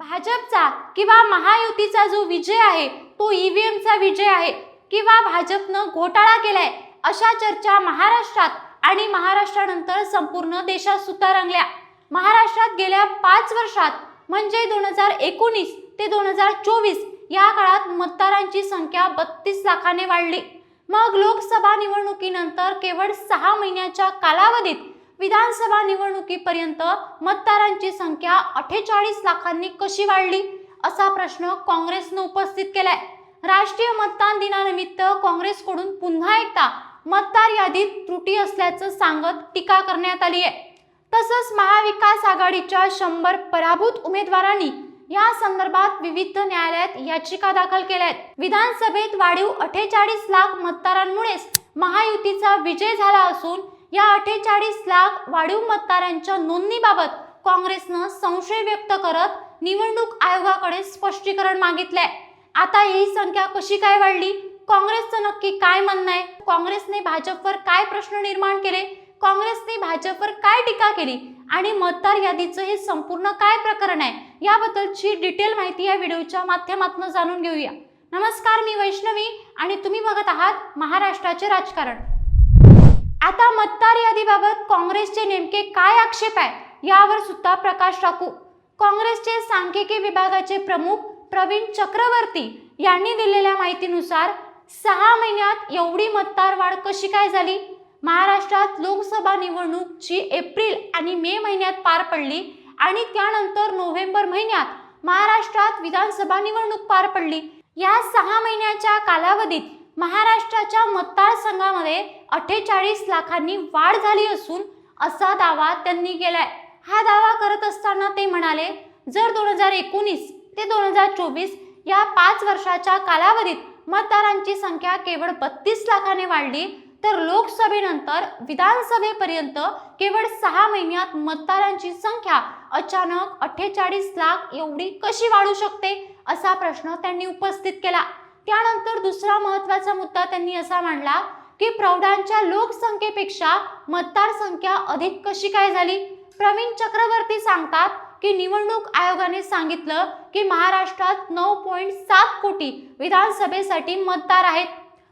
भाजपचा किंवा महायुतीचा जो विजय आहे तो ईव्हीएमचा विजय आहे किंवा भाजपनं घोटाळा केलाय अशा चर्चा महाराष्ट्रात आणि महाराष्ट्रानंतर संपूर्ण देशात सुद्धा रंगल्या. महाराष्ट्रात गेल्या पाच वर्षात म्हणजे दोन हजार एकोणीस ते दोन हजार चोवीस या काळात मतदारांची संख्या बत्तीस लाखाने वाढली. मग लोकसभा निवडणुकीनंतर केवळ सहा महिन्याच्या कालावधीत विधानसभा निवडणुकीपर्यंत मतदारांची संख्या अठ्ठेचाळीस लाखांनी कशी वाढली असा प्रश्न काँग्रेसनं उपस्थित केलाय. राष्ट्रीय मतदान दिनानिमित्त काँग्रेसकडून पुन्हा एकदा मतदार यादीत त्रुटी असल्याचं सांगत टीका करण्यात आली आहे तसंच महाविकास आघाडीच्या शंभर पराभूत उमेदवारांनी या संदर्भात विविध न्यायालयात याचिका दाखल केल्या आहेत विधानसभेत वाढीव अठ्ठेचाळीस लाख मतदारांमुळेच महायुतीचा विजय झाला असून या अठ्ठेचाळीस लाख वाढीव मतदारांच्या नोंदणीबाबत काँग्रेसनं संशय व्यक्त करत निवडणूक आयोगाकडे स्पष्टीकरण मागितलंय. आता ही संख्या कशी काय वाढली? काँग्रेसचं नक्की काय म्हणणं आहे? काँग्रेसने भाजपवर काय प्रश्न निर्माण केले? काँग्रेसने भाजपवर काय टीका केली? आणि मतदार यादीचं हे संपूर्ण काय प्रकरण आहे? याबद्दलची डिटेल माहिती या व्हिडिओच्या माध्यमातून जाणून घेऊया. नमस्कार मी वैष्णवी आणि तुम्ही बघत आहात महाराष्ट्राचे राजकारण. आता मतदार यादीबाबत काँग्रेसचे नेमके काय आक्षेप आहे यावर सुद्धा प्रकाश टाकू. काँग्रेसचे सांख्यिकी विभागाचे प्रमुख प्रवीण चक्रवर्ती यांनी दिलेल्या माहितीनुसार सहा महिन्यात एवढी मतदार वाढ कशी काय झाली? महाराष्ट्रात लोकसभा निवडणूक जी एप्रिल आणि मे महिन्यात पार पडली आणि त्यानंतर नोव्हेंबर महिन्यात महाराष्ट्रात विधानसभा निवडणूक पार पडली. या सहा महिन्याच्या कालावधीत महाराष्ट्राच्या मतदारसंघामध्ये अठ्ठेचाळीस लाखांनी वाढ झाली असून असा दावा त्यांनी केलाय. हा दावा करत असताना ते म्हणाले जर दोन हजार एकोणीस ते दोन हजार चोवीस या पाच वर्षाच्या कालावधीत मतदारांची संख्या केवळ बत्तीस लाखाने वाढली तर लोकसभेनंतर विधानसभेपर्यंत केवळ सहा महिन्यात मतदारांची संख्या अचानक अठ्ठेचाळीस लाख एवढी कशी वाढू शकते असा प्रश्न त्यांनी उपस्थित केला. त्यानंतर दुसरा महत्त्वाचा मुद्दा त्यांनी असा मांडला की प्रौढांच्या लोकसंख्येपेक्षा मतदार संख्या अधिक कशी काय झाली? प्रवीण चक्रवर्ती सांगतात की निवडणूक आयोगाने सांगितलं की महाराष्ट्रात नऊ पॉईंट सात कोटी विधानसभेसाठी मतदार आहेत.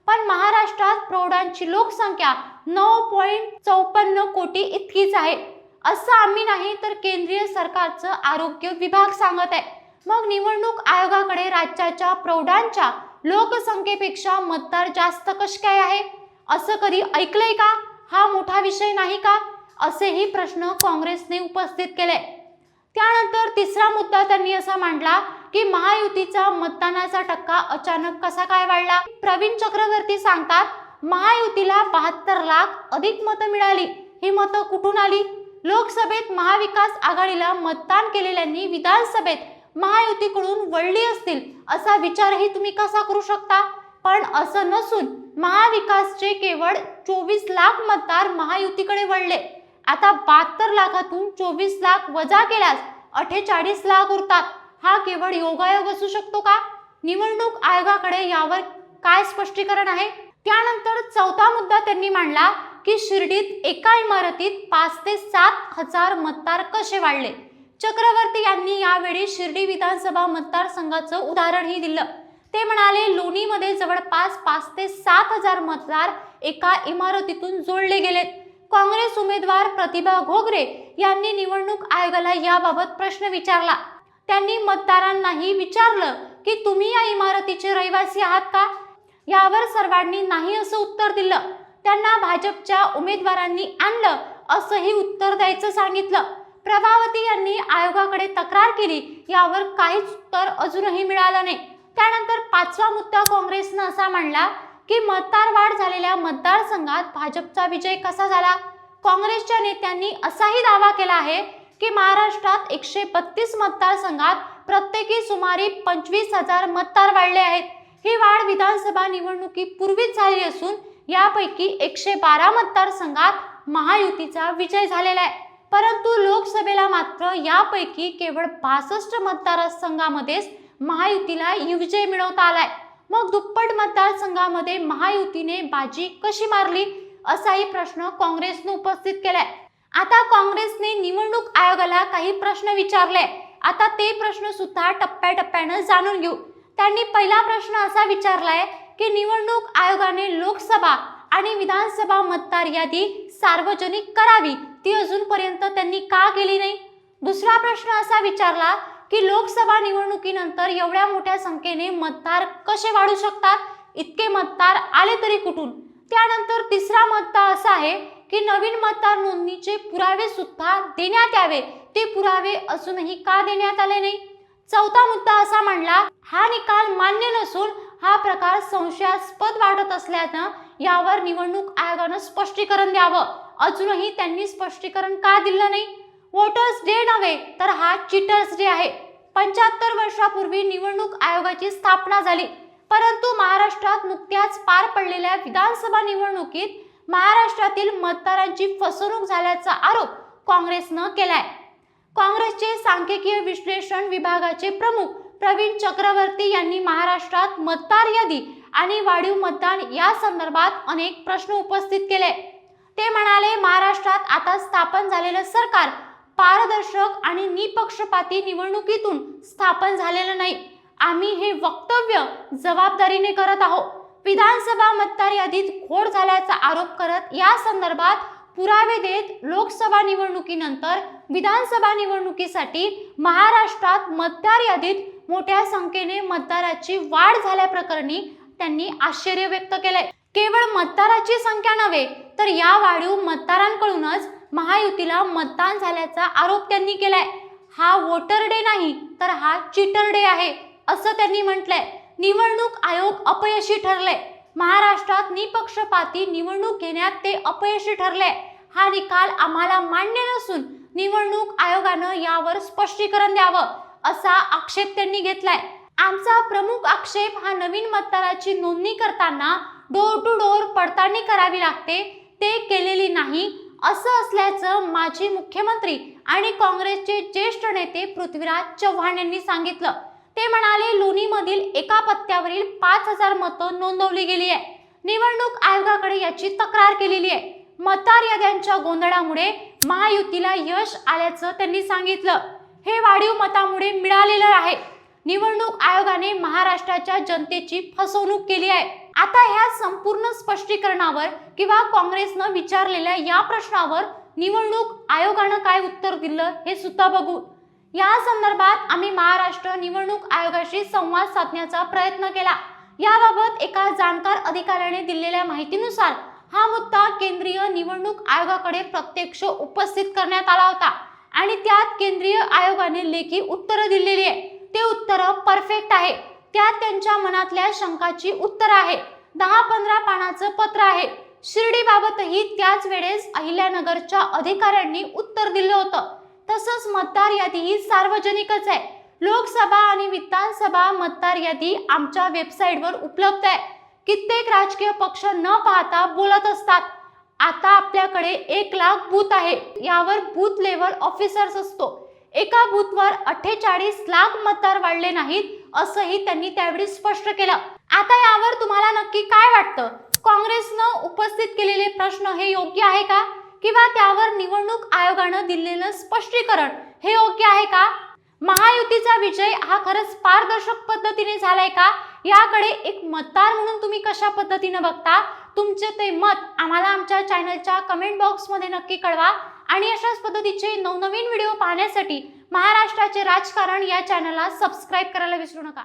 पण महाराष्ट्रात प्रौढांची लोकसंख्या नऊ पॉईंट चौपन्न कोटी इतकीच आहे. असं आम्ही नाही तर केंद्रीय सरकारचं आरोग्य विभाग सांगत आहे. मग निवडणूक आयोगाकडे राज्याच्या प्रौढांच्या लोकसंख्येपेक्षा मतदार जास्त कसे काय आहे? असं कधी ऐकलंय का? हा मोठा विषय नाही का? असेही प्रश्न काँग्रेसने उपस्थित केले. त्यानंतर तिसरा मुद्दा त्यांनी असा मांडला की महायुतीचा मतदानाचा टक्का अचानक कसा काय वाढला? प्रवीण चक्रवर्ती सांगतात महायुतीला बहात्तर लाख अधिक मतं मिळाली. ही मतं कुठून आली? लोकसभेत महाविकास आघाडीला मतदान केलेल्यांनी विधानसभेत महायुतीकडून वळली असतील असा विचारही तुम्ही कसा करू शकता? पण असं नसून महाविकासचे केवळ चोवीस लाख मतदार महायुतीकडे वळले. आता बहात्तर लाखातून चोवीस लाख वजा केल्यास अठ्ठेचाळीस लाख उरतात. हा केवळ योगायोग असू शकतो का? निवडणूक आयोगाकडे यावर काय स्पष्टीकरण आहे? त्यानंतर चौथा मुद्दा त्यांनी मांडला की शिर्डीत एका इमारतीत पाच ते सात हजार मतदार कसे वाढले? चक्रवर्ती यांनी यावेळी शिर्डी विधानसभा मतदारसंघाचं उदाहरणही दिलं. ते म्हणाले लोणीमध्ये जवळपास पाच ते सात हजार मतदार एका इमारतीतून जोडले गेलेत. काँग्रेस उमेदवार प्रतिभा घोगरे यांनी निवडणूक आयोगाला याबाबत प्रश्न विचारला. त्यांनी मतदारांनाही विचारलं की तुम्ही या इमारतीचे रहिवासी आहात का? यावर सर्वांनी नाही असं उत्तर दिलं. त्यांना भाजपच्या उमेदवारांनी आणलं असंही उत्तर द्यायचं सांगितलं. प्रभावती यांनी आयोगाकडे तक्रार केली. यावर काहीच उत्तर अजूनही मिळालं नाही. त्यानंतर पाचवा मुद्दा काँग्रेसनं असा मांडला की मतदार वाढ झालेल्या मतदारसंघात भाजपचा विजय कसा झाला? काँग्रेसच्या नेत्यांनी असाही दावा केला आहे की महाराष्ट्रात एकशे बत्तीस मतदारसंघात प्रत्येकी सुमारे पंचवीस हजार मतदार वाढले आहेत. ही वाढ विधानसभा निवडणुकीपूर्वीच झाली असून यापैकी एकशे बारा मतदारसंघात महायुतीचा विजय झालेला आहे. परंतु लोकसभेला मात्र यापैकी केवळ बासष्ट मतदारसंघामध्येच महायुतीला विजय मिळवता आलाय. मग दुप्पट मतदारसंघामध्ये महायुतीने बाजी कशी मारली असाही प्रश्न काँग्रेसने उपस्थित केलाय. आता काँग्रेसने निवडणूक आयोगाला काही प्रश्न विचारले. आता ते प्रश्न सुद्धा टप्प्याटप्प्यानं जाणून घेऊ. त्यांनी पहिला प्रश्न असा विचारलाय की निवडणूक आयोगाने लोकसभा आणि विधानसभा मतदार यादी सार्वजनिक करावी ती अजूनपर्यंत त्यांनी का केली नाही? दुसरा प्रश्न असा विचारला की लोकसभा निवडणुकीनंतर एवढ्या मोठ्या संख्येने मतदार कसे वाढू शकतात? इतके मतदार आले तरी कुठून? त्यानंतर तिसरा मुद्दा असा आहे की नवीन मतदार नोंदणीचे पुरावे सुद्धा देण्यात यावे. ते पुरावे अजूनही का देण्यात आले नाही? चौथा मुद्दा असा मांडला हा निकाल मान्य नसून हा प्रकार संशयास्पद वाटत असल्यानं यावर निवडणूक आयोगानं स्पष्टीकरण द्यावं. अजूनही त्यांनी स्पष्टीकरण का दिलं नाही? वोटर्स डे नव्हे तर हा चिटर्स डे आहे. पंच्याहत्तर वर्षापूर्वी निवडणूक आयोगाची स्थापना झाली. परंतु महाराष्ट्रात नुकत्याच पार पडलेल्या विधानसभा निवडणुकीत महाराष्ट्रातील मतदारांची फसवणूक झाल्याचा आरोप काँग्रेसनं केलाय. काँग्रेसचे सांख्यिकीय विश्लेषण विभागाचे प्रमुख प्रवीण चक्रवर्ती यांनी महाराष्ट्रात मतदार यादी आणि वाढीव मतदान या संदर्भात अनेक प्रश्न उपस्थित केले. ते म्हणाले महाराष्ट्रात आता स्थापन झालेलं सरकार पारदर्शक आणि निपक्षपाती निवडणुकीतून स्थापन झालेलं नाही. आम्ही हे वक्तव्य जबाबदारीने करत आहोत. विधानसभा मतदार यादीत खोड झाल्याचा आरोप करत या संदर्भात पुरावे देत लोकसभा निवडणुकीनंतर विधानसभा निवडणुकीसाठी महाराष्ट्रात मतदार यादीत मोठ्या संख्येने मतदाराची वाढ झाल्याप्रकरणी त्यांनी आश्चर्य व्यक्त केलंय. केवळ मतदाराची संख्या नव्हे तर या वाढीव मतदारांकडूनच महायुतीला मतदान झाल्याचा आरोप त्यांनी केलाय. हा वोटर डे नाही तर हा चिटर डे आहे असं त्यांनी म्हटलंय. निवडणूक आयोग अपयशी ठरले महाराष्ट्रात निपक्षपाती निवडणूक घेण्यात ते अपयशी ठरले हा निकाल आम्हाला मान्य नसून निवडणूक आयोगानं यावर स्पष्टीकरण द्यावं असा आक्षेप त्यांनी घेतलाय. आमचा प्रमुख आक्षेप हा नवीन मतदाराची नोंदणी करताना डोर टू डोर पडताळणी करावी लागते. ते केलेली नाही असं असल्याचं माजी मुख्यमंत्री आणि काँग्रेसचे ज्येष्ठ नेते पृथ्वीराज चव्हाण यांनी सांगितलं. ते म्हणाले लोणीमधील एका पत्त्यावरील पाच हजार मतं नोंदवली गेली आहे. निवडणूक आयोगाकडे याची तक्रार केलेली आहे. मतदार याद्यांच्या गोंधळामुळे महायुतीला यश आल्याचं त्यांनी सांगितलं. हे वाढीव मतामुळे मिळालेलं आहे. निवडणूक आयोगाने महाराष्ट्राच्या जनतेची फसवणूक केली आहे. आता ह्या संपूर्ण स्पष्टीकरणावर किंवा काँग्रेसनं विचारलेल्या या प्रश्नावर निवडणूक आयोगानं काय उत्तर दिलं हे सुद्धा बघू. या संदर्भात आम्ही महाराष्ट्र निवडणूक आयोगाशी संवाद साधण्याचा प्रयत्न केला. याबाबत एका जाणकार अधिकाऱ्याने दिलेल्या माहितीनुसार हा मुद्दा केंद्रीय निवडणूक आयोगाकडे प्रत्यक्ष उपस्थित करण्यात आला होता आणि त्यात केंद्रीय आयोगाने लेखी उत्तरं दिलेली आहे ते उत्तरं परफेक्ट आहे. त्यात त्यांच्या मनातल्या शंकाची उत्तर आहे. दहा पंधरा पानाचं पत्र आहे. शिर्डीबाबतही त्याच वेळेस अहिल्यानगरच्या अधिकाऱ्यांनी उत्तर दिलं होतं. तसंच मतदार यादी ही सार्वजनिकच आहे. लोकसभा आणि विधानसभा मतदार यादी आमच्या वेबसाईटवर उपलब्ध आहे. कित्येक राजकीय पक्ष न पाहता बोलत असतात. आता आपल्याकडे एक लाख बूथ आहे. यावर बूथ लेवल ऑफिसर्स असतो. एका बूथवर अठ्ठेचाळीस लाख मतदार वाढले नाहीत. असंही त्यांनी त्यावेळी स्पष्ट केलं. आता यावर तुम्हाला नक्की काय वाटतं? काँग्रेसनं उपस्थित केलेले प्रश्न हे योग्य आहे का? किंवा त्यावर निवडणूक आयोगानं दिलेलं स्पष्टीकरण हे योग्य आहे का? महायुतीचा विजय हा खरंच पारदर्शक पद्धतीने झालाय का? याकडे एक मतदार म्हणून तुम्ही कशा पद्धतीनं बघता? तुमचे ते मत आम्हाला आमच्या चॅनलच्या कमेंट बॉक्समध्ये नक्की कळवा. आणि अशाच पद्धतीचे नवनवीन व्हिडिओ पाहण्यासाठी महाराष्ट्राचे राजकारण या चॅनलला सबस्क्राईब करायला विसरू नका.